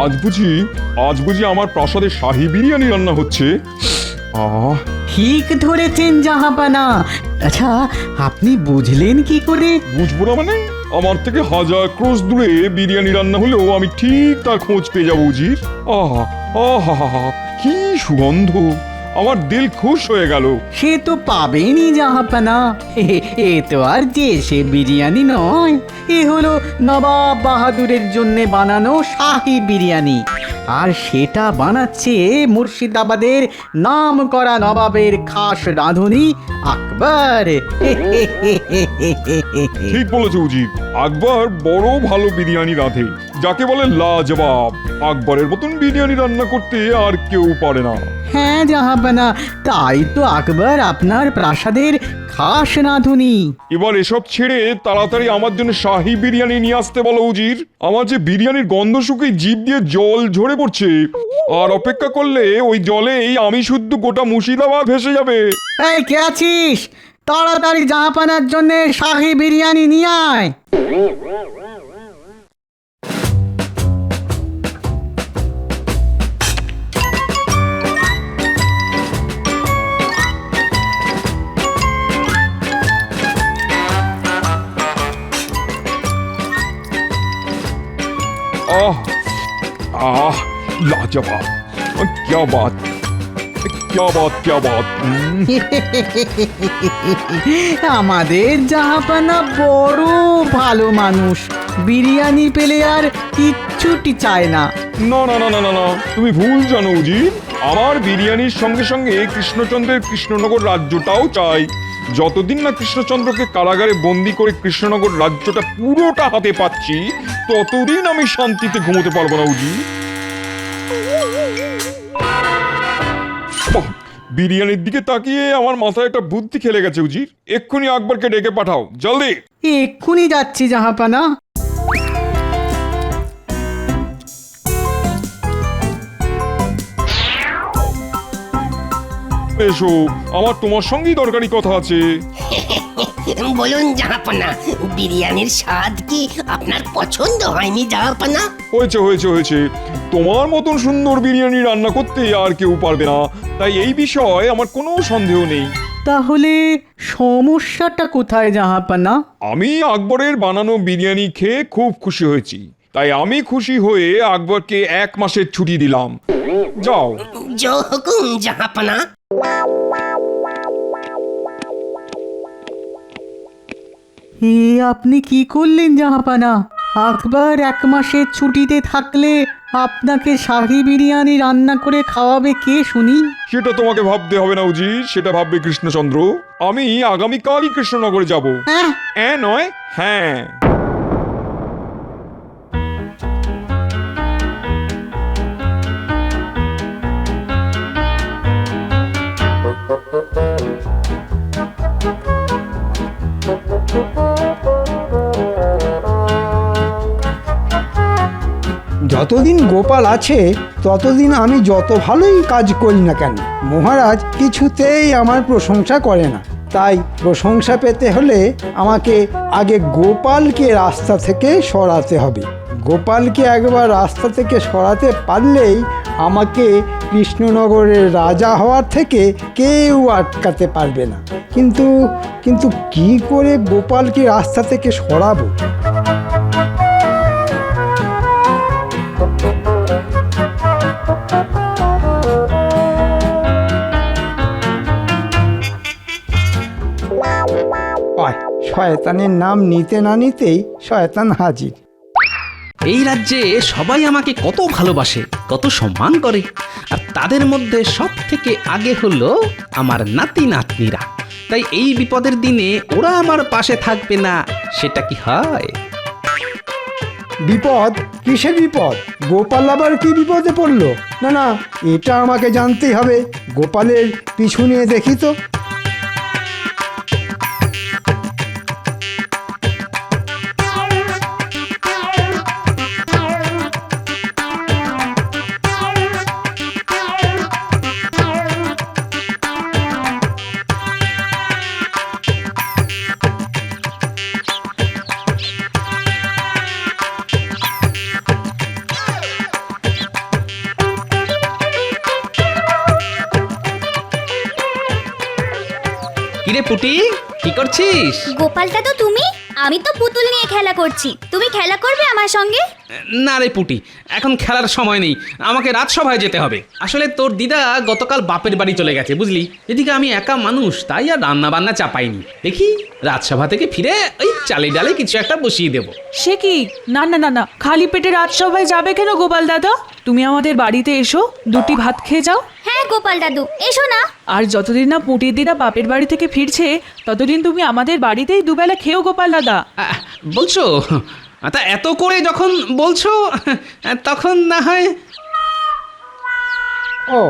আজ বুঝি আজ বুঝি আমার প্রাসাদে শাহী বিরিয়ানি রান্না হচ্ছে। আহ। ঠিক ধরেছেন জাহাপানা। আচ্ছা আপনি বুঝলেন কি করে? বুঝব না মানে? আমার থেকে হাজার ক্রোশ দূরে বিরিয়ানি রান্না হলেও আমি ঠিক তার খোঁজ পেয়ে যাব উজির আহা আহা কি সুগন্ধ। আমার দিল খুশ হয়ে গেল। সে তো পাবেনই জাহাপানা। এ এ তো আর যে সে বিরিয়ানি নয়। এ হলো নবাব বাহাদুরের জন্য বানানো শাহি বিরিয়ানি। আর সেটা বানাচ্ছে মুর্শিদাবাদের নাম করা নবাবের খাস রাঁধুনি আকবর। ঠিক বলেছে উজির। আকবর বড় ভালো বিরিয়ানি রাঁধে যাকে বলে লাজবাব। আকবরের মতন বিরিয়ানি রান্না করতে আর কেউ পারে না। হ্যাঁ জাহাপানা তাই তো আকবর আপনার প্রাসাদের খাস রাঁধুনি। এবার এসব ছেড়ে তাড়াতাড়ি আমার জন্য শাহি বিরিয়ানি নিয়ে আসতে বলো উজির। আমার যে বিরিয়ানির গন্ধ শুকে জিভ দিয়ে জল ঝরে পড়ছে। আর অপেক্ষা করলে ওই জলেই আমি শুদ্ধ গোটা মুর্শিদাবাদ ভেসে যাবে। এই কে আছিস? তাড়াতাড়ি জাহাপানার জন্য শাহি বিরিয়ানি নিয়ে আয়। लाजवाब क्या बात क्या बात क्या बात हम्म, আমাদের জাহাপানা বড় ভালো মানুষ বিরিয়ানি পেলে আর কিচ্ছুটি চায় না না না না না না না তুমি ভুল জানো উজির আমার বিরিয়ানির সঙ্গে সঙ্গে কৃষ্ণচন্দ্রের কৃষ্ণনগর রাজ্যটাও চাই যতদিন না কৃষ্ণচন্দ্রকে কারাগারে বন্দি করে কৃষ্ণনগর রাজ্যটা পুরোটা হাতে পাচ্ছি ততদিন আমি শান্তিতে ঘুমোতে পারবো না উজি বাহ, বিরিয়ানির দিকে তাকিয়ে আমার মাথায় একটা বুদ্ধি খেলে গেছে উজির। এক্ষুনি আকবরকে ডেকে পাঠাও। জলদি! এক্ষুনি যাচ্ছি জাহাপানা। এসো আমার তোমার সঙ্গেই দরকারি কথা আছে। বলুন জাহাপনা বিরিয়ানির স্বাদ কি আপনার পছন্দ হয়নি জাহাপনা? হয়েছে হয়েছে হয়েছে। তোমার মতন সুন্দর বিরিয়ানি রান্না করতে আর কেউ পারবে না। তাই এই বিষয়ে আমার কোনো সন্দেহ নেই। তাহলে সমস্যাটা কোথায় জাহাপানা? আমি আকবরের বানানো বিরিয়ানি খেয়ে খুব খুশি হয়েছি। তাই আমি খুশি হয়ে আকবরকে এক মাসের ছুটি দিলাম। যাও। জো হুকুম জাহাপনা। এ আপনি কি করলেন জাহাপানা? আকবর এক মাসের ছুটিতে থাকলে আপনাকে শাহি বিরিয়ানি রান্না করে খাওয়াবে কে শুনি? সেটা তোমাকে ভাবতে হবে না উজি সেটা ভাববে কৃষ্ণচন্দ্র। আমি আগামীকালই কৃষ্ণনগরে যাব। এ নয় হ্যাঁ। যতদিন গোপাল আছে, ততদিন আমি যত ভালোই কাজ করি না কেন, মহারাজ কিছুতেই আমার প্রশংসা করে না। তাই প্রশংসা পেতে হলে আমাকে আগে গোপালকে রাস্তা থেকে সরাতে হবে। গোপালকে একবার রাস্তা থেকে সরাতে পারলেই আমাকে কৃষ্ণনগরের রাজা হওয়ার থেকে কেউ আটকাতে পারবে না। কিন্তু কিন্তু কি করে গোপালকে রাস্তা থেকে সরাবো? শয়তানের নাম নিতে না নিতেই শয়তান হাজির। এই রাজ্যে সবাই আমাকে কত ভালোবাসে কত সম্মান করে। আর তাদের মধ্যে সব থেকে আগে হলো আমার নাতি নাতনিরা। তাই এই বিপদের দিনে ওরা আমার পাশে থাকবে না সেটা কি হয়? বিপদ? কিসের বিপদ? গোপাল আবার কি বিপদে পড়ল? না না এটা আমাকে জানতেই হবে। গোপালের পিছু নিয়ে দেখি তো। করছিস গোপালটা তো তুমি? আমি তো পুতুল নিয়ে খেলা করছি। তুমি খেলা করবে আমার সঙ্গে? না রে পুটি এখন খেলার সময় নেই। আমাকে রাজসভায় যেতে হবে। আসলে তোর দিদা গতকাল বাপের বাড়ি চলে গেছে বুঝলি? এদিকে আমি একা মানুষ তাই আর রান্না বান্না চাপাইনি। দেখি রাজসভা থেকে ফিরে ওই চালে ডালে কিছু একটা বসিয়ে দেবো। সে কি? না না না না। খালি পেটে রাজসভায় যাবে কেন গোপাল দাদা তুমি আমাদের বাড়িতে এসো দুটি ভাত খেয়ে যাও। হ্যাঁ গোপাল দাদু এসো না। আর যতদিন না পুটির দিদা বাপের বাড়ি থেকে ফিরছে ততদিন তুমি আমাদের বাড়িতেই দুবেলা খেও গোপাল দাদা। আহ, বলছো? তা এত করে যখন বলছো তখন না হয় ও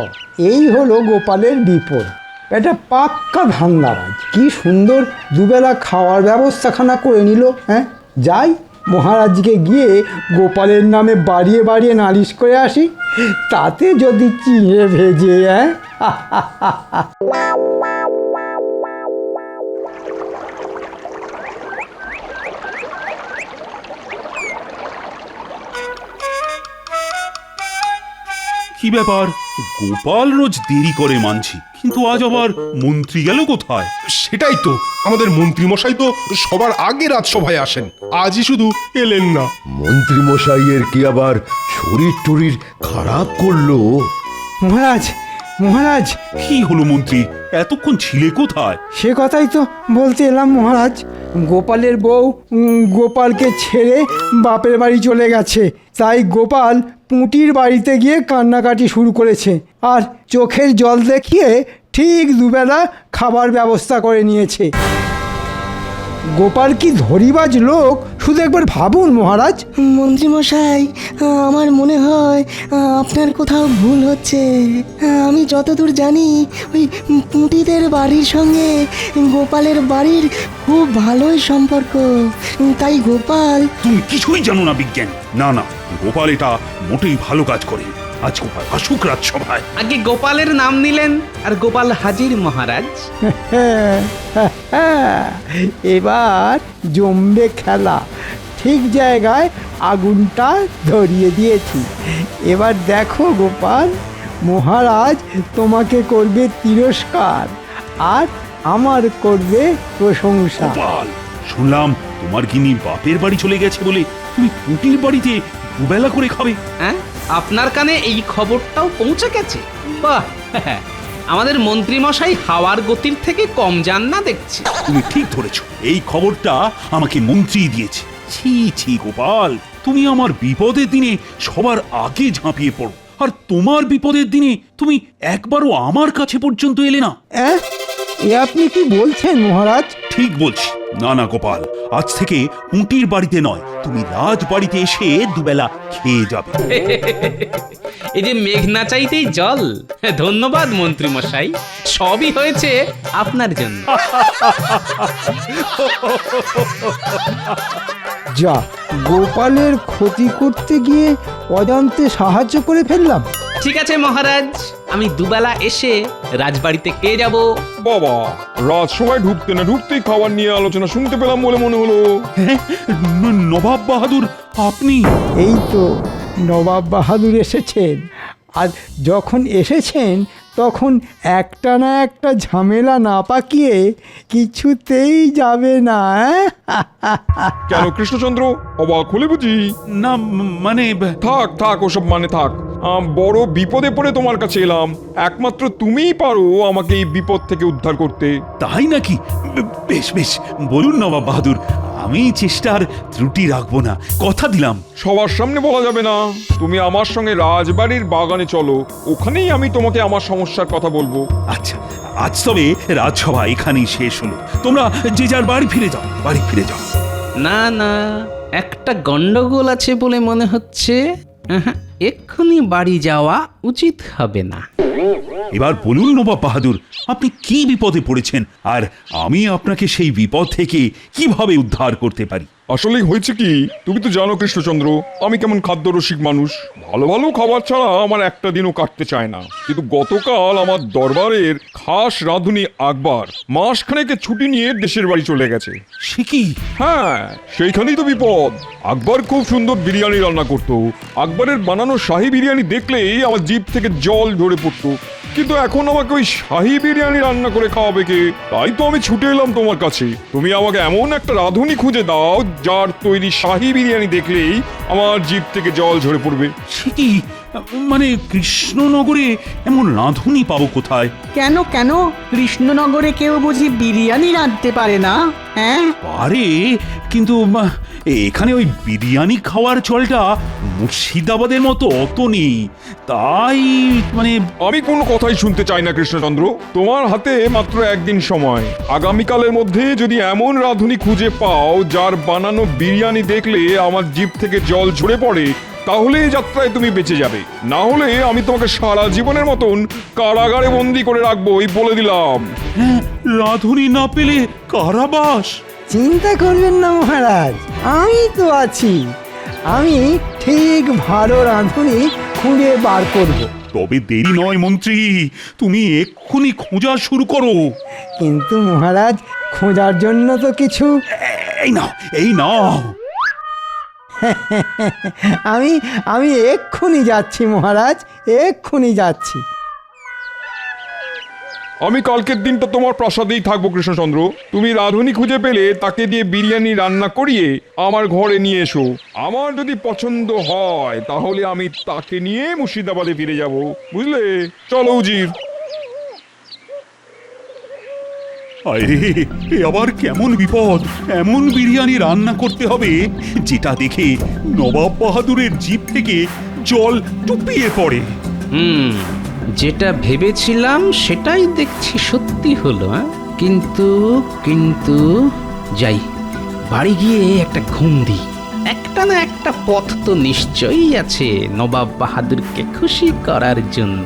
এই হলো গোপালের বিপদ। এটা পাক্কা ধান্দাবাজ কি সুন্দর দুবেলা খাওয়ার ব্যবস্থাখানা করে নিল হ্যাঁ? যাই মহারাজকে গিয়ে গোপালের নামে বাড়িয়ে বাড়িয়ে নালিশ করে আসি। তাতে যদি চিঁড়ে ভেজে হ্যাঁ? কি ব্যাপার? গোপাল রোজ দেরি করে মানছি কিন্তু আজ আবার মন্ত্রী গেল কোথায়? সেটাই তো আমাদের মন্ত্রী মশাই তো সবার আগে রাজসভায় আসেন আজই শুধু এলেন না। মন্ত্রী মশাইয়ের কি আবার শরীর টরীর খারাপ করল? মহারাজ মহারাজ। কি হলো মন্ত্রী? এতক্ষণ ছিলে কোথায়? সে কথাই তো বলতে এলাম মহারাজ। গোপালের বউ গোপালকে ছেড়ে বাপের বাড়ি চলে গেছে। তাই গোপাল পুঁটির বাড়িতে গিয়ে কান্নাকাটি শুরু করেছে আর চোখের জল দেখিয়ে ঠিক দুবেলা খাবার ব্যবস্থা করে নিয়েছে। গোপাল কি ধরিবাজ লোক? শুধু একবার ভাবুন মহারাজ। মন্ত্রীমশাই আমার মনে হয় আপনার কোথাও ভুল হচ্ছে। আমি যতদূর জানি ওই পুঁটিদের বাড়ির সঙ্গে গোপালের বাড়ির খুব ভালোই সম্পর্ক। তাই গোপাল তুমি কিছুই জানো না বিজ্ঞান। না না গোপাল এটা মোটেই ভালো কাজ করে। আজ গোপাল আসুক রাজসভায়। আগে গোপালের নাম নিলেন আর গোপাল হাজির মহারাজ। এবার জমবে খেলা। ঠিক জায়গায় আগুনটা ধরিয়ে দিয়েছি। এবার দেখো গোপাল মহারাজ তোমাকে করবে তিরস্কার আর আমার করবে প্রশংসা। গোপাল শুনলাম তোমার গিনি বাপের বাড়ি চলে গেছে বলে তুমি পুটির বাড়িতে দুবেলা করে খাবে। হ্যাঁ? আপনার কানে এই খবরটাও পৌঁছে গেছে? বাহ! আমাদের মন্ত্রীমশাই হাওয়ার গতির থেকে কম যান না দেখছি। তুমি ঠিক ধরেছ এই খবরটা আমাকে মন্ত্রী দিয়েছে। ছি ছি গোপাল তুমি আমার বিপদের দিনে সবার আগে ঝাঁপিয়ে পড়ো। আর তোমার বিপদের দিনে তুমি একবারও আমার কাছে পর্যন্ত এলে না? এ আপনি কি বলছেন মহারাজ? ঠিক বলছি। না না গোপাল আজ থেকে উঁটির বাড়িতে নয় তুমি রাজ বাড়িতে এসে দুবেলা খেয়ে যাবে। এই যে মেঘ না চাইতেই জল ধন্যবাদ মন্ত্রীমশাই সবই হয়েছে আপনার জন্য। যা গোপালের ক্ষতি করতে গিয়ে অজান্তে সাহায্য করে ফেললাম। ঠিক আছে মহারাজ। আমি দুবেলা এসে রাজবাড়িতে খেয়ে যাব। বাবা রাজসভায় ঢুকতে না ঢুকতেই খাবার নিয়ে আলোচনা শুনতে পেলাম বলে মনে হলো। হ্যাঁ নবাব বাহাদুর আপনি? এই তো নবাব বাহাদুর এসেছেন। আর যখন এসেছেন তখন একটা না একটা ঝামেলা না পাকিয়ে কিছুতেই যাবে না হ্যাঁ? কেন কৃষ্ণচন্দ্র? অবাক হলে বুঝি। না মানে থাক থাক ওসব মানে থাক। আম, বড় বিপদে পড়ে তোমার কাছে এলাম। একমাত্র তুমিই পারো আমাকে এই বিপদ থেকে উদ্ধার করতে। তাই নাকি? বেশ বেশ বলুন নবাব বাহাদুর আমি চেষ্টার ত্রুটি রাখব না। কথা দিলাম। সবার সামনে বলা যাবে না। তুমি আমার সঙ্গে রাজবাড়ির বাগানে চলো। ওখানেই আমি তোমাকে আমার সমস্যার কথা বলব। আচ্ছা আজ তবে রাজসভা এখানেই শেষ হলো। তোমরা যে যার বাড়ি ফিরে যাও বাড়ি ফিরে যাও। না না একটা গন্ডগোল আছে বলে মনে হচ্ছে। আহা, এক্ষুনি বাড়ি যাওয়া উচিত হবে না। এবার বলুন নবাব বাহাদুর, আপনি কি বিপদে পড়েছেন? আর আমি আপনাকে সেই বিপদ থেকে কীভাবে উদ্ধার করতে পারি? আসলে হয়েছে কি? তুমি তো জানো কৃষ্ণচন্দ্র আমি কেমন খাদ্য রসিক মানুষ। ভালো ভালো খাবার ছাড়া আমার একটা দিনও কাটতে চায় না। কিন্তু গতকাল আমার দরবারের খাস রাঁধুনি আকবর মাসখানেকে ছুটি নিয়ে দেশের বাড়ি চলে গেছে। সে কি? হ্যাঁ সেইখানেই তো বিপদ। আকবর খুব সুন্দর বিরিয়ানি রান্না করতো। আকবরের বানানো শাহি বিরিয়ানি দেখলেই আমার জিভ থেকে জল ঝরে পড়তো। কিন্তু এখন আমাকে ওই শাহি বিরিয়ানি রান্না করে খাওয়াবে কে? তাই তো আমি ছুটে এলাম তোমার কাছে। তুমি আমাকে এমন একটা রাঁধুনি খুঁজে দাও, যার তৈরি শাহি বিরিয়ানি দেখলেই আমার জিভ থেকে জল ঝরে পড়বে। মানে কৃষ্ণনগরে এমন রাঁধুনি পাবো কোথায়? কেন কেন? কৃষ্ণনগরে কেউ বুঝি বিরিয়ানি রাঁধতে পারে না হ্যাঁ? পারে কিন্তু উম, এখানে ওই বিরিয়ানি খাওয়ার চলটা মুর্শিদাবাদের মতো অত নেই। তাই মানে আমি কোনো কথাই শুনতে চাই না কৃষ্ণচন্দ্র। তোমার হাতে মাত্র একদিন সময়। আগামীকালের মধ্যে যদি এমন রাঁধুনি খুঁজে পাও যার বানানো বিরিয়ানি দেখলে আমার জিভ থেকে জল ঝরে পড়ে তাহলে এই যাত্রায় তুমি বেঁচে যাবে। না হলে আমি তোমাকে সারা জীবনের মতন কারাগারে বন্দি করে রাখব এই বলে দিলাম। হ্যাঁ রাঁধুনি না পেলে কারাবাস? চিন্তা করবেন না মহারাজ। আমি তো আছি। আমি ঠিক ভালো রাঁধুনি খুঁজে বার করব। তবে দেরি নয় মন্ত্রী। তুমি এক্ষুনি খোঁজা শুরু করো। কিন্তু মহারাজ খোঁজার জন্য তো কিছু এই নাও এই নাও। আমি আমি এক্ষুনি যাচ্ছি মহারাজ, এক্ষুনি যাচ্ছি। আমি কালকের দিনটা তোমার প্রাসাদেই থাকব, কৃষ্ণচন্দ্র। তুমি রাঁধুনি খুঁজে পেলে তাকে দিয়ে বিরিয়ানি রান্না করিয়ে আমার ঘরে নিয়ে এসো। আমার যদি পছন্দ হয়, তাহলে আমি তাকে নিয়ে মুর্শিদাবাদে ফিরে যাব। বুঝলে? চলো উজির। আরে এ আবার কেমন বিপদ? এমন বিরিয়ানি রান্না করতে হবে যেটা দেখে নবাব বাহাদুরের জিভ থেকে জল টুপিয়ে পড়ে। হুম যেটা ভেবেছিলাম সেটাই দেখছি সত্যি হলো হ্যাঁ? কিন্তু কিন্তু যাই বাড়ি গিয়ে একটা ঘুম দিই। একটা না একটা পথ তো নিশ্চয়ই আছে নবাব বাহাদুরকে খুশি করার জন্য।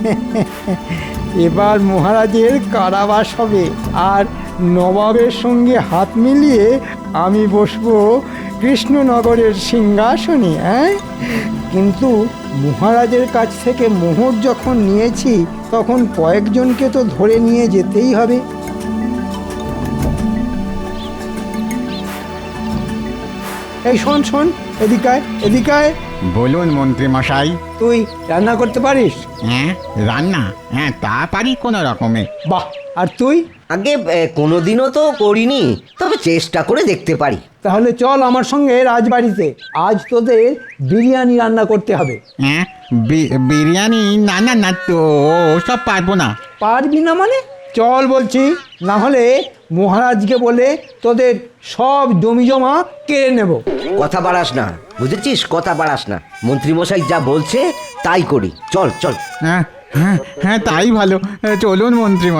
এবার মহারাজের কারাবাস হবে। আর নবাবের সঙ্গে হাত মিলিয়ে আমি বসবো কৃষ্ণনগরের সিংহাসনে হ্যাঁ কিন্তু মহারাজের কাছ থেকে মোহর যখন নিয়েছি তখন কয়েকজনকে তো ধরে নিয়ে যেতেই হবে। এই শোন শোন এদিকায় এদিকায় বলুন মন্ত্রী মশাই তুই রান্না করতে পারিস? হ্যাঁ রান্না? হ্যাঁ তা পারি কোনো রকমে। বাহ আর তুই? আগে কোনোদিনও তো করিনি তবে চেষ্টা করে দেখতে পারি। তাহলে চল আমার সঙ্গে রাজবাড়িতে। আজ তোদের বিরিয়ানি রান্না করতে হবে। হ্যাঁ বি- বিরিয়ানি? না না না তো সব পারব না। পারবি না মানে? চল বলছি না হলে মহারাজকে বলে তোদের সব জমি জমা কেড়ে নেব। কথা বাড়াস না বুঝেছিস? কথা বাড়াস না। মন্ত্রীমশাই যা বলছে তাই করি। চল চল। হ্যাঁ হ্যাঁ হ্যাঁ তাই ভালো। চলুন মন্ত্রী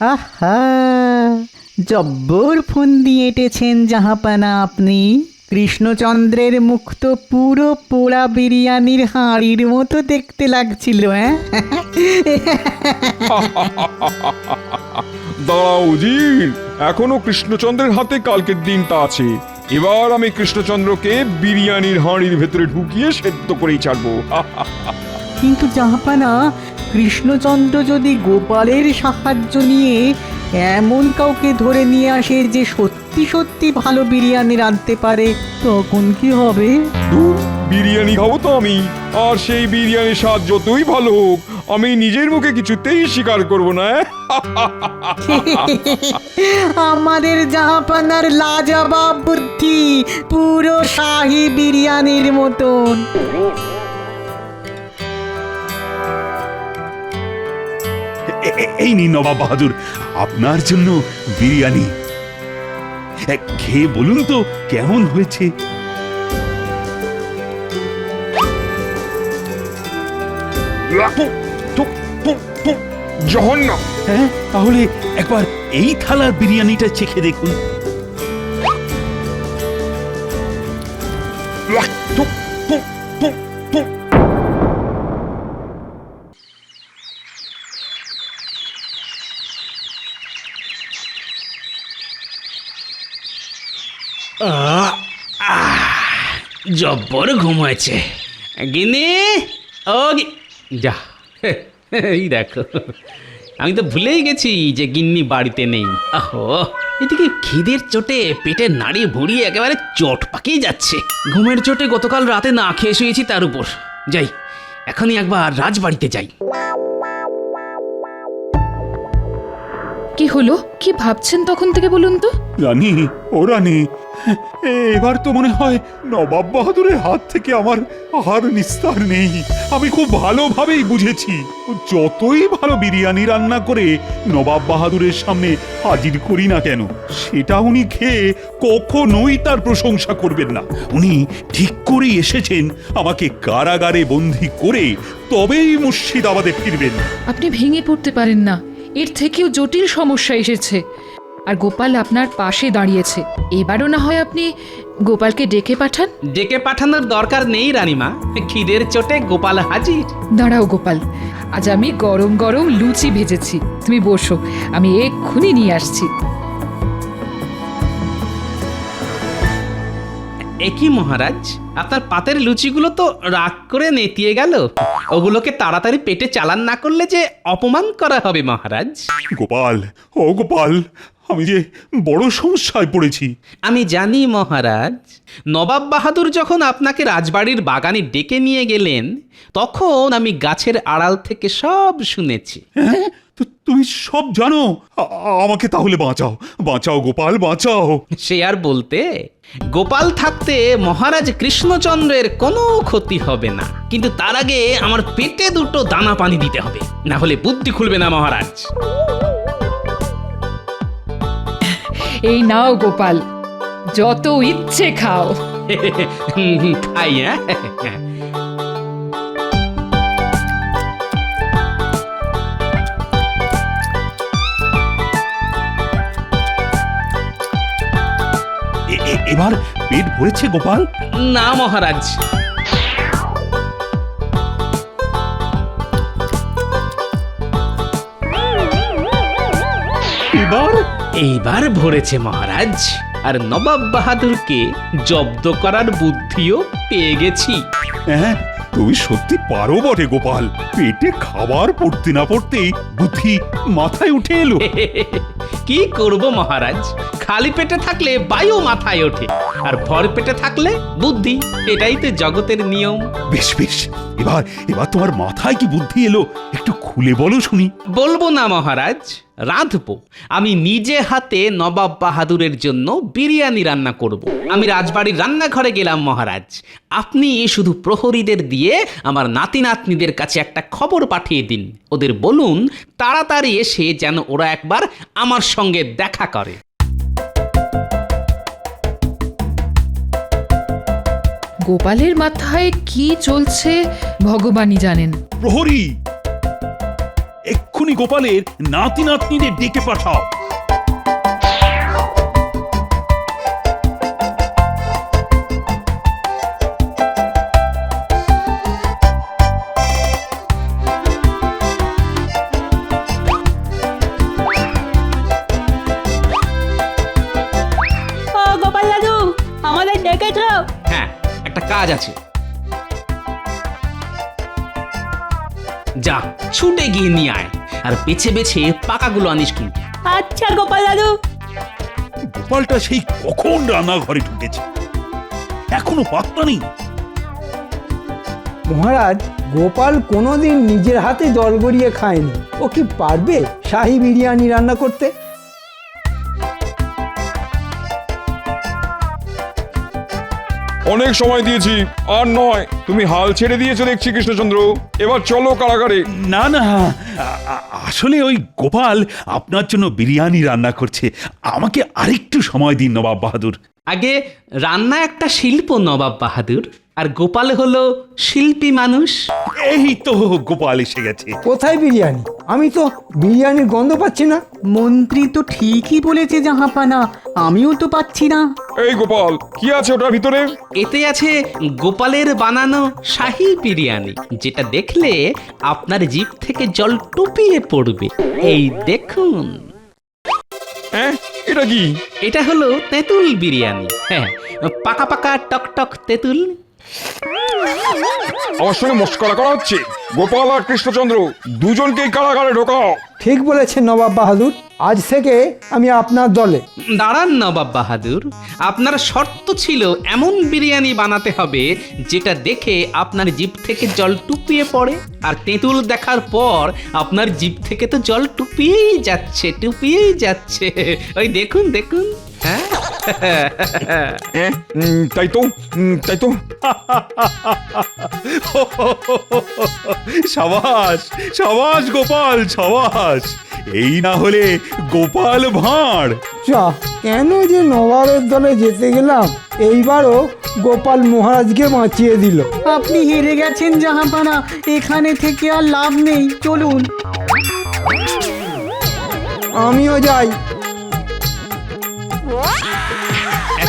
আহা জব্বর ফোন দিয়ে এঁটেছেন জাহাপানা আপনি। কৃষ্ণচন্দ্রের মুখ তো পুরো পোড়া বিরিয়ানির হাঁড়ির মতো দেখতে লাগছিল হ্যাঁ দাঁড়াও উজির এখনও কৃষ্ণচন্দ্রের হাতে কালকের দিনটা আছে। এবার আমি কৃষ্ণচন্দ্রকে বিরিয়ানির হাঁড়ির ভেতরে ঢুকিয়ে সেদ্ধ করেই ছাড়বো। কিন্তু জাহাপানা কৃষ্ণচন্দ্র যদি গোপালের সাহায্য নিয়ে এমন কাউকে ধরে নিয়ে আসে যে সত্যি সত্যি ভালো বিরিয়ানি রাঁধতে পারে তখন কি হবে? ধুর, বিরিয়ানি খাব তো আমি। আর সেই বিরিয়ানির স্বাদ যতই ভালো হোক আমি নিজের মুখে কিছুতেই স্বীকার করব না আমাদের জাহাপানার লাজবাব বুদ্ধি পুরো শাহি বিরিয়ানির মতন। এই নিন নবাব বাহাদুর আপনার জন্য বিরিয়ানি। খেয়ে বলুন তো কেমন হয়েছে? জঘন্য। হ্যাঁ তাহলে একবার এই থালার বিরিয়ানিটা চেখে দেখুন। জব্বর ঘুম হয়েছে। গিনি ও যা, এই দেখো। আমি তো ভুলেই গেছি যে গিন্নি বাড়িতে নেই। আহো, এদিকে খিদের চোটে পেটের নাড়ি ভুড়ি একেবারে চট পাকিয়ে যাচ্ছে। ঘুমের চোটে গতকাল রাতে না খেয়ে শুয়েছি তার উপর। যাই, এখনই একবার রাজবাড়িতে যাই। কি হলো? কি ভাবছেন তখন থেকে বলুন তো? রানী ও রানী এবার তো মনে হয় নবাব বাহাদুরের হাত থেকে আমার আর নিস্তার নেই। আমি খুব ভালোভাবেই বুঝেছি। যতই ভালো বিরিয়ানি রান্না করে নবাব বাহাদুরের সামনে হাজির করি না কেন সেটা উনি খেয়ে কখনোই তার প্রশংসা করবেন না। উনি ঠিক করেই এসেছেন আমাকে কারাগারে বন্দি করে তবেই মুর্শিদাবাদে ফিরবেন। আপনি ভেঙে পড়তে পারেন না। এর থেকেও জটিল সমস্যা এসেছে। আর গোপাল আপনার পাশে দাঁড়িয়েছে। এবারও না হয় আপনি গোপালকে ডেকে পাঠান? ডেকে পাঠানোর দরকার নেই রানীমা। খিদের চোটে গোপাল হাজির। দাঁড়াও গোপাল আজ আমি গরম গরম লুচি ভেজেছি। তুমি বসো আমি এক্ষুনি নিয়ে আসছি। একই মহারাজ আপনার পাতের লুচিগুলো তো রাগ করে নেতিয়ে গেল। ওগুলোকে তাড়াতাড়ি পেটে চালান না করলে যে অপমান করা হবে মহারাজ। গোপাল ও গোপাল আমি যে বড় সমস্যায় পড়েছি। আমি জানি মহারাজ নবাব বাহাদুর যখন আপনাকে রাজবাড়ির বাগানে ডেকে নিয়ে গেলেন তখন আমি গাছের আড়াল থেকে সব শুনেছি। হ্যাঁ? তুমি সব জানো। আমাকে তাহলে বাঁচাও বাঁচাও গোপাল বাঁচাও। সে আর বলতে গোপাল থাকতে মহারাজ কৃষ্ণচন্দ্রের কোনো ক্ষতি হবে না। কিন্তু তার আগে আমার পেটে দুটো দানা পানি দিতে হবে। না হলে বুদ্ধি খুলবে না মহারাজ। এই নাও গোপাল যত ইচ্ছে খাও। খাই হ্যাঁ? এবার পেট ভরেছে গোপাল? না মহারাজ। এবার? এইবার ভরেছে মহারাজ। আর নবাব বাহাদুরকে জব্দ করার বুদ্ধিও পেয়ে গেছি। হ্যাঁ তুমি সত্যি পারো বটে গোপাল। পেটে খাবার পড়তে না পড়তে বুদ্ধি মাথায় উঠে এলো। কি করব মহারাজ? খালি পেটে থাকলে বায়ু মাথায় ওঠে আর ভর পেটে থাকলে বুদ্ধি। এটাই তো জগতের নিয়ম। বেশ বেশ। এবার এবার তোমার মাথায় কি বুদ্ধি এলো একটু খুলে বলো শুনি। বলব না মহারাজ রাঁধবো। আমি নিজে হাতে নবাব বাহাদুরের জন্য বিরিয়ানি রান্না করব। আমি রাজবাড়ির রান্নাঘরে গেলাম মহারাজ। আপনি শুধু প্রহরীদের দিয়ে আমার নাতি নাতনিদের কাছে একটা খবর পাঠিয়ে দিন। ওদের বলুন তাড়াতাড়ি এসে যেন ওরা একবার আমার সঙ্গে দেখা করে। গোপালের মাথায় কি চলছে ভগবানই জানেন। প্রহরী এক্ষুনি গোপালের নাতি নাতনিদের ডেকে পাঠাও। গোপাল দাদু আমাদের ডেকেছো হ্যাঁ একটা কাজ আছে। যা ছুটে গিয়ে নিয়ে আয়। আর বেছে বেছে পাকাগুলো আনিস কিন্তু। আচ্ছা গোপাল দাদু। গোপালটা সেই কখন রান্নাঘরে ঢুকেছে? এখনও পাত্তা নেই। মহারাজ গোপাল কোনোদিন নিজের হাতে জল গড়িয়ে খায়নি। ও কি পারবে শাহি বিরিয়ানি রান্না করতে? অনেক সময় দিয়েছি। আর নয় তুমি হাল ছেড়ে দিয়েছ দেখছি কৃষ্ণচন্দ্র। এবার চলো কারাগারে। না না আ- আসলে ওই গোপাল আপনার জন্য বিরিয়ানি রান্না করছে। আমাকে আরেকটু সময় দিন নবাব বাহাদুর। আগে রান্না একটা শিল্প নবাব বাহাদুর। আর গোপাল হলো শিল্পী মানুষ। এই তো গোপাল এসে গেছে। কোথায় বিরিয়ানি? আমি তো বিরিয়ানির গন্ধ পাচ্ছি না। মন্ত্রী তো ঠিকই বলেছে জাহাপানা। আমিও তো পাচ্ছি না। এই গোপাল কি আছে ওটার ভিতরে? এতে আছে গোপালের বানানো শাহি বিরিয়ানি যেটা দেখলে আপনার জিভ থেকে জল টুপিয়ে পড়বে। এই দেখুন। হ্যাঁ এটা কি? এটা হলো তেঁতুল বিরিয়ানি। হ্যাঁ পাকা পাকা টক টক তেঁতুল। আমার সঙ্গে মস্করা করা হচ্ছে। গোপাল আর কৃষ্ণচন্দ্র দুজনকেই কারাগারে ঢোকাও। ঠিক বলেছেন নবাব বাহাদুর। আজ থেকে আমি আপনার দলে। দাঁড়ান নবাব বাহাদুর। আপনার শর্ত ছিল এমন বিরিয়ানি বানাতে হবে যেটা দেখে আপনার জিভ থেকে জল টুপিয়ে পড়ে আর তেঁতুল দেখার পর আপনার জিভ থেকে তো জল টুপিয়েই যাচ্ছে টুপিয়েই যাচ্ছে। ওই দেখুন দেখুন। হ্যাঁ? এ, উম, তাই তো উম, তাই তো সাবাস সাবাস গোপাল সাবাস। এই না হলে গোপাল ভাঁড়। যা কেন যে নবাবের দলে যেতে গেলাম এইবারও গোপাল মহারাজকে বাঁচিয়ে দিল। আপনি হেরে গেছেন জাহাপানা এখানে থেকে আর লাভ নেই চলুন। আমিও যাই।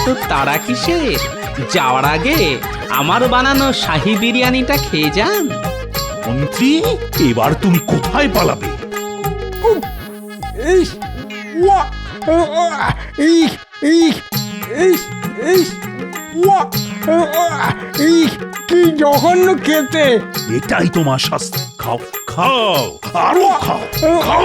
এত তাড়া কিসের? যাওয়ার আগে আমার বানানো শাহি বিরিয়ানিটা খেয়ে যান। মন্ত্রী এবার তুমি কোথায় পালাবে? কি জঘন্য খেতে। এটাই তোমার শাস্তি। খাও খাও আরও খাও খাও।